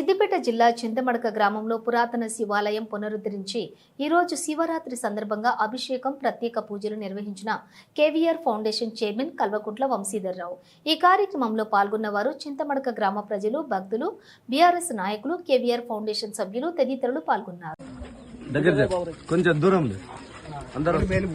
సిద్దిపేట జిల్లా చింతమడక గ్రామంలో పురాతన శివాలయం పునరుద్ధరించి ఈరోజు శివరాత్రి సందర్భంగా అభిషేకం ప్రత్యేక పూజలు నిర్వహించిన KVR foundation chairman Kalvakuntla Vamshidhar Rao ఈ కార్యక్రమంలో పాల్గొన్న వారు చింతమడక గ్రామ ప్రజలు భక్తులు బీఆర్ఎస్ నాయకులు కేవీఆర్ ఫౌండేషన్ సభ్యులు తదితరులు పాల్గొన్నారు. దగ్గర జర. కొంచెం దూరం లేదు అందరూ ధనం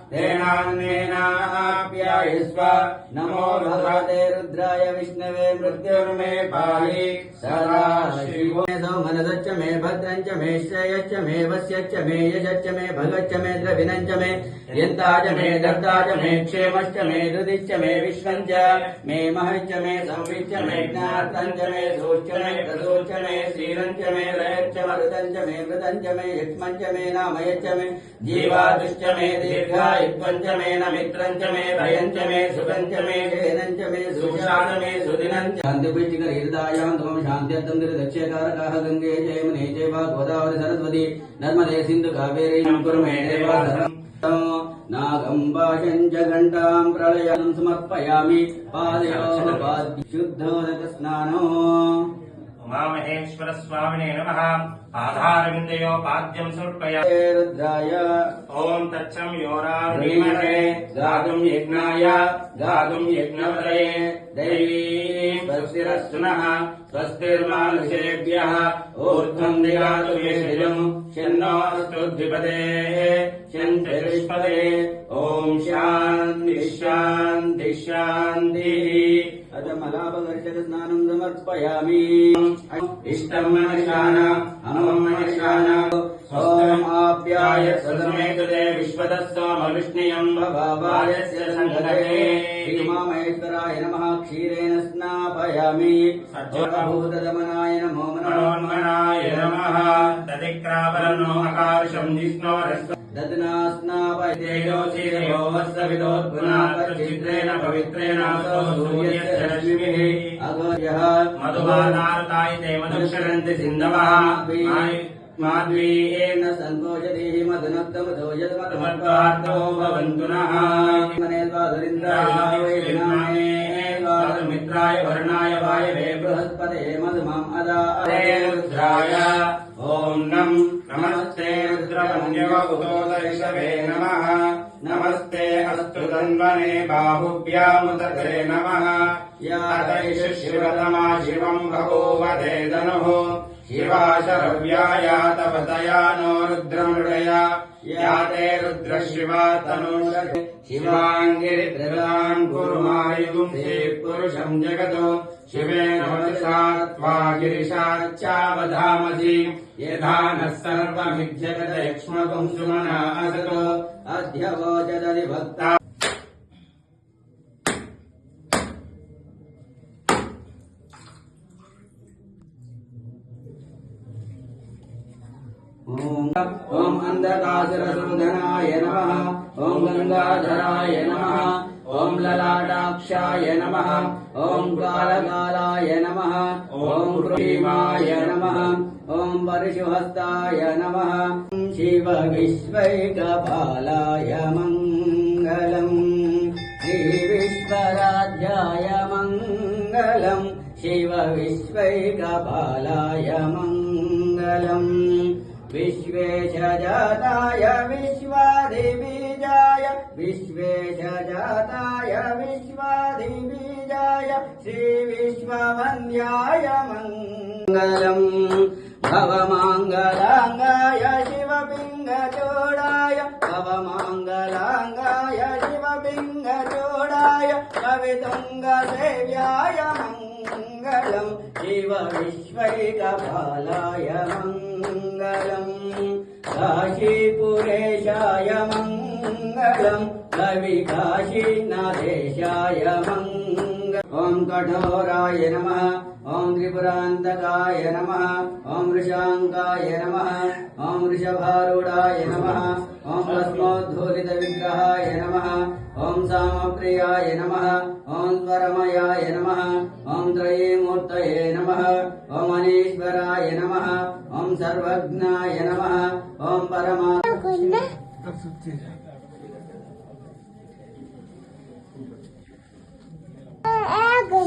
तेनान्नेनाप्यायस्व नमो भगवते रुद्रा विष्णवे मृत्युर्मे पाही। सदा शिवो। मनसच्च मे भद्रंच मे श्रेयश्च मे वश्य मे यजच्च मे भगच मे द्रविणञ्च मे। यंताज मे दर्दाज मे क्षेमच मे हृदिश्च मे विश्व मे महच मे संविच मे ज्ञातंज मे सोच मे प्रदोच मे श्रीरञ्च मे लयच्च मृतंज मे मृतंज मे युष्म मे नामयच मे। जीवादुष्ट मे दीर्घाय మే భయంచ మే సుఖంచ మే శయనంచ మే సుశాన మే సుదినంచ. శాంతిపీఠిక హృదయాం తమం శాంత్యర్థం దక్షకారకాः గంగే జయమునే జైవ గోదావరి సరస్వతి నర్మదే సింధు కావేరీ కురుమే దేవ నాగం భాషం చ ఘంటాం ప్రళయం సమర్పయామి పాదయోః పాద్య శుద్ధోదక స్నానో ఉమామహేశ్వర స్వామినే నమ. పాదారవిందయో పాద్యం సమర్పయ. రుద్రాయ ఓం తచ్చం యోరామహే గాతుం యజ్ఞాయ. గాతుం యజ్ఞవదయే దైవీ స్వస్తిరస్తు నః స్వస్తిర్మానుషేభ్యः. ఊర్ధ్వం దిగాతు యశజం శన్నో శంతిరిష్పదే ఓం శాంతి శాంతి శాంతి. అత మలాపగర్షక స్నానం సమర్పయామి ఇష్టం మనశాన అమం మనశాన ఓం ఆప్యాయ సదమే కృతే విశ్వదస్సోమవిష్ణియం భవాయస్య సంగతే ఉమామహేశ్వరాయ నమః క్షీరేణ స్నాపయామి సర్వభూతదమనాయ తదిక్రావరణో అకార్షం జిష్ణోరస్వ దదనా స్నాపయ తేజోశీలయో వత్సవిదోద్గుణాత్రేణ పవిత్రేణ సూర్యస్య రశ్మిః అగోర్యః మధుబానార్తాయ తే మధుక్షరంతి సింధవః మాధ్వీయేన ఏన సంతోషదేహి మదనక్తమతో సమర్పార్థో భవంతు నః మిత్రాయ వర్ణాయ వాయవే బృహస్పతే మధుమాం అదా రుద్రాయ ఓం నం నమస్తే రుద్రమన్యోదైషవే నమః నమస్తే అస్తు తన్వనే బాహుభ్యాముదతే నమః యాతైష శివతమా శివం బహూవదే ధనుః శివాశరవ్యాయా తవ దయా నో రుద్రమృడయా या ते रुद्रशिवा तनुषे शिवाङ्गिरिद्रदाम् कुरुमायुगुम् ते पुरुषम् जगतो। शिवेन त्वा यथा सुमना असतो। अद्य ॐ अन्धकाशुरसूधनाय नमः। ॐ गङ्गाधराय नमः। ॐ ललाटाक्षाय नमः। ॐ कालकालाय नमः। ॐ ह्रीमाय नमः। ॐ परशुहस्ताय नमः। शिव विश्वैकपालाय मङ्गलम्। श्रीविश्वराध्याय मङ्गलम्। शिव विश्वैकपालाय मङ्गलम्। विश्वेशजाताय विश्वादिबीजाय विश्वेशजाताय विश्वादिबीजाय श्रीविश्ववन्द्याय मङ्गलम्। भवमाङ्गलाङ्गाय शिवपिङ्गचोडाय। भवमाङ्गलाङ्गाय शिवपिङ्गचोडाय। कवितुङ्गसेव्याय मङ्गलम्। शिव विश्वैकपालाय मङ्गलम् काशीपुरेशाय मङ्गलम् कविकाशीनादेशाय मङ्ग ఓం కఠోరాయ నమ ఓం త్రిపురాంతకాయ నమ ఓం వృషాంకాయ నమ ఓం వృషభారూఢాయ నమ ఓం భస్మోద్ధూలిత విగ్రహాయ నమ ఓం సామప్రియాయ నమ ఓం స్వరమయాయ నమ ఓం త్రయీమూర్తయే నమ ఓం అనీశ్వరాయ నమ ఓం సర్వజ్ఞాయ నమ ఓం పరమా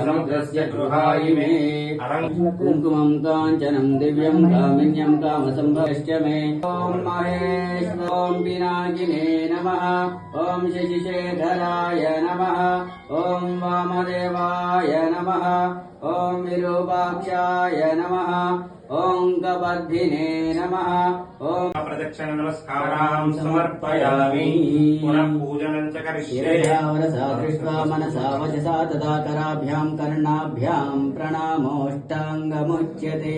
समुद्रस्य गृहाय मे। कुङ्कुमं काञ्चनं दिव्यं कामिन्यं कामसम्भवश्च मे। ॐ महेश्वर ॐ पिनाकिने नमः। ॐ शशिशेखराय नमः। ॐ वामदेवाय नमः। ॐ विरूपाक्षाय नमः। ॐ कबद्धिने नमः। ॐ प्रदक्षिण नमस्कारान् समर्पयामि। पुनः पूजनं च करिष्ये। शिरयावरसा दृष्ट्वा मनसा वचसा तदा कराभ्यां कर्णाभ्यां प्रणामोष्टाङ्गमुच्यते।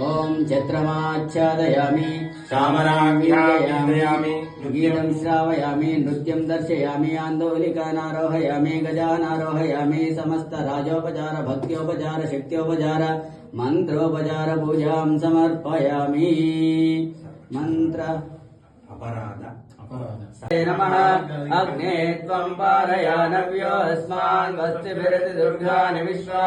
ॐ छत्रमाच्छादयामि। चामराभ्यां गीतं श्रावयामि। नृत्यं दर्शयामि। आन्दोलिकानारोहयामि। गजानारोहयामि। समस्तराजोपचार भक्त्योपचार शक्त्योपचार। मन्त्रोपचार पूजा समर्पयामि। मंत्र अपराध। नमः। अग्ने त्वं पारयानव्योऽस्मान् वस्तिभिरति दुर्गानि विश्वा।